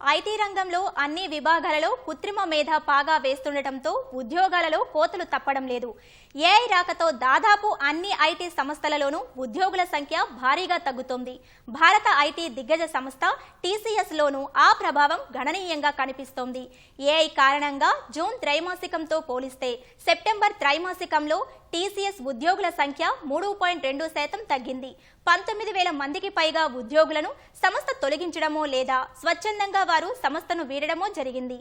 IT రంగంలో అన్ని విభాగాలలో కృత్రిమ మేధ పాగా వేస్తుండటంతో ఉద్యోగాలలో కోతలు తప్పడం లేదు. ఏఐ రాకతో దాదాపు అన్ని ఐటీ సంస్థలలోనూ ఉద్యోగుల సంఖ్య భారీగా తగ్గుతోంది. భారత ఐటీ దిగ్గజ సంస్థ టీసీఎస్ లోనూ ఆ ప్రభావం గణనీయంగా కనిపిస్తోంది. ఏఐ కారణంగా జూన్ త్రైమాసికంతో పోలిస్తే సెప్టెంబర్ త్రైమాసికంలో టీసీఎస్ ఉద్యోగుల సంఖ్య మూడు పాయింట్ రెండు శాతం తగ్గింది. పంతొమ్మిది వేల మందికి పైగా ఉద్యోగులను సంస్థ తొలగించడమో లేదా స్వచ్ఛందంగా వారు సంస్థను వీడడమో జరిగింది.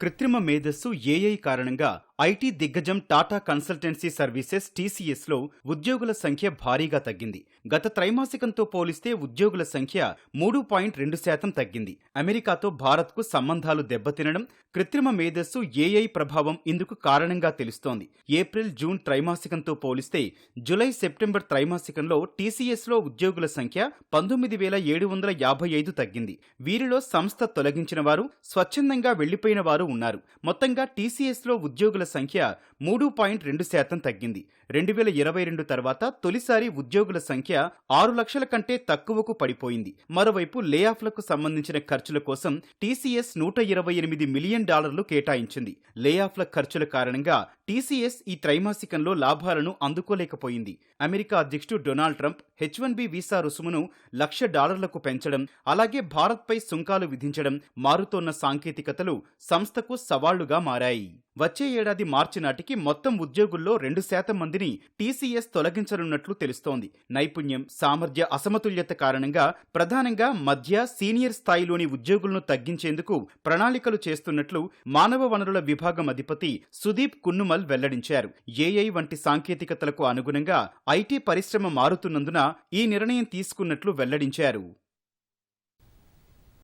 కృత్రిమ మేధస్సు ఏఐ కారణంగా ఐటీ దిగ్గజం టాటా కన్సల్టెన్సీ సర్వీసెస్ టీసీఎస్లో ఉద్యోగుల సంఖ్య భారీగా తగ్గింది. గత త్రైమాసికంతో పోలిస్తే ఉద్యోగుల సంఖ్య మూడు పాయింట్ రెండు శాతం తగ్గింది. అమెరికాతో భారత్కు సంబంధాలు దెబ్బతినడం కృత్రిమ మేధస్సు ఏఐ ప్రభావం ఇందుకు కారణంగా తెలుస్తోంది. ఏప్రిల్ జూన్ త్రైమాసికంతో పోలిస్తే జులై సెప్టెంబర్ త్రైమాసికంలో టీసీఎస్లో ఉద్యోగుల సంఖ్య పంతొమ్మిది వేల ఏడు వందల యాభై ఐదు తగ్గింది. వీరిలో సంస్థ తొలగించిన వారు స్వచ్ఛందంగా వెళ్ళిపోయిన వారు ఉన్నారు. మొత్తంగా టీసీఎస్లో ఉద్యోగుల సంఖ్య మూడు పాయింట్ రెండు శాతం తగ్గింది. రెండు వేల ఇరవై రెండు తర్వాత తొలిసారి ఉద్యోగుల సంఖ్య ఆరు లక్షల కంటే తక్కువకు పడిపోయింది. మరోవైపు లే ఆఫ్లకు సంబంధించిన ఖర్చుల కోసం టీసీఎస్ నూట ఇరవై ఎనిమిది మిలియన్ డాలర్లు కేటాయించింది. లే ఆఫ్ల ఖర్చుల కారణంగా టీసీఎస్ ఈ త్రైమాసికంలో లాభాలను అందుకోలేకపోయింది. అమెరికా అధ్యక్షుడు Donald Trump H one B visa రుసుమును లక్ష డాలర్లకు పెంచడం అలాగే భారత్పై సుంకాలు విధించడం మారుతోన్న సాంకేతికతలు సంస్థకు సవాళ్ళుగా మారాయి. వచ్చే ఏడాది మార్చి నాటికి మొత్తం ఉద్యోగుల్లో రెండు శాతం మందిని టీసీఎస్ తొలగించనున్నట్లు తెలుస్తోంది. నైపుణ్యం సామర్థ్య అసమతుల్యత కారణంగా ప్రధానంగా మధ్య సీనియర్ స్థాయిలోని ఉద్యోగులను తగ్గించేందుకు ప్రణాళికలు చేస్తున్నట్లు మానవ వనరుల విభాగం అధిపతి సుదీప్ కున్నుమల్ వెల్లడించారు. ఏఐ వంటి సాంకేతికతలకు అనుగుణంగా ఐటీ పరిశ్రమ మారుతున్నందున ఈ నిర్ణయం తీసుకున్నట్లు వెల్లడించారు.